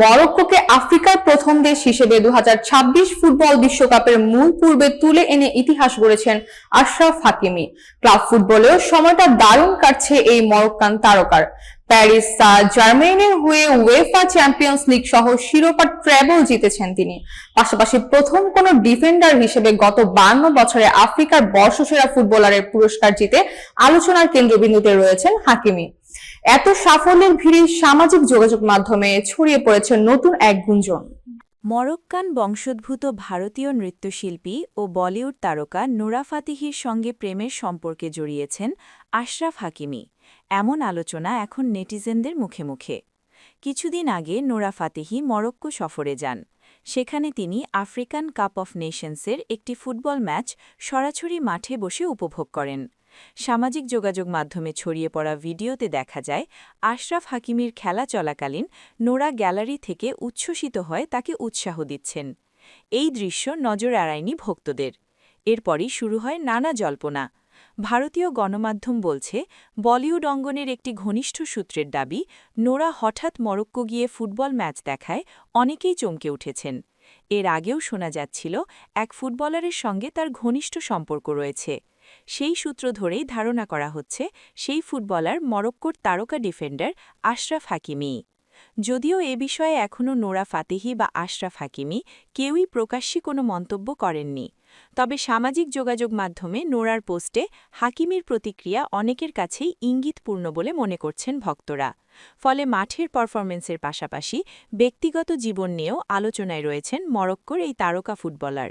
মরক্কোকে আফ্রিকার প্রথম দেশ হিসেবে দু হাজার ছাব্বিশ ফুটবল বিশ্বকাপের মূল পূর্বে তুলে এনে ইতিহাস গড়েছেন আশরাফ হাকিমি। ক্লাব ফুটবলেও সময়টা দারুণ কাটছে এই মরক্কান তারকার। প্যারিস, সা, জার্মেনের হয়ে ওয়েফা চ্যাম্পিয়ন্স লিগ সহ শিরোপা ট্র্যাবল জিতেছেন তিনি। পাশাপাশি প্রথম কোন ডিফেন্ডার হিসেবে গত বান্ন বছরে আফ্রিকার বর্ষসেরা ফুটবলারের পুরস্কার জিতে আলোচনার কেন্দ্রবিন্দুতে রয়েছেন হাকিমি। এত সাফল্যের ভিড়ে সামাজিক যোগাযোগ মাধ্যমে ছড়িয়ে পড়েছে নতুন এক গুঞ্জন। মরক্কান বংশোদ্ভূত ভারতীয় নৃত্যশিল্পী ও বলিউড তারকা নোরা ফাতিহির সঙ্গে প্রেমের সম্পর্কে জড়িয়েছেন আশরাফ হাকিমি। এমন আলোচনা এখন নেটিজেনদের মুখে মুখে। কিছুদিন আগে নোরা ফাতিহি মরক্কো সফরে যান। সেখানে তিনি আফ্রিকান কাপ অফ নেশনসের একটি ফুটবল ম্যাচ সরাসরি মাঠে বসে উপভোগ করেন। সামাজিক যোগাযোগ মাধ্যমে ছড়িয়ে পড়া ভিডিওতে দেখা যায়, আশরাফ হাকিমির খেলা চলাকালীন নোরা গ্যালারি থেকে উচ্ছ্বসিত হয়ে তাকে উৎসাহ দিচ্ছেন। এই দৃশ্য নজর এড়ায়নি ভক্তদের। এরপরই শুরু হয় নানা জল্পনা। ভারতীয় গণমাধ্যম বলছে, বলিউড অঙ্গনের একটি ঘনিষ্ঠ সূত্রের দাবি, নোরা হঠাৎ মরক্কো গিয়ে ফুটবল ম্যাচ দেখায়, অনেকেই চমকে উঠেছেন। এর আগেও শোনা যাচ্ছিল, এক ফুটবলারের সঙ্গে তার ঘনিষ্ঠ সম্পর্ক রয়েছে। সেই সূত্র ধরেই ধারণা করা হচ্ছে, সেই ফুটবলার মরক্কোর তারকা ডিফেন্ডার আশরাফ হাকিমি যদিও এ বিষয়ে এখনও নোরা ফাতেহি বা আশরাফ হাকিমি কেউই প্রকাশ্যে কোনো মন্তব্য করেননি। তবে সামাজিক যোগাযোগ মাধ্যমে নোরার পোস্টে হাকিমির প্রতিক্রিয়া অনেকের কাছেই ইঙ্গিতপূর্ণ বলে মনে করছেন ভক্তরা। ফলে মাঠের পারফরমেন্সের পাশাপাশি ব্যক্তিগত জীবন নিয়েও আলোচনায় রয়েছেন মরক্কোর এই তারকা ফুটবলার।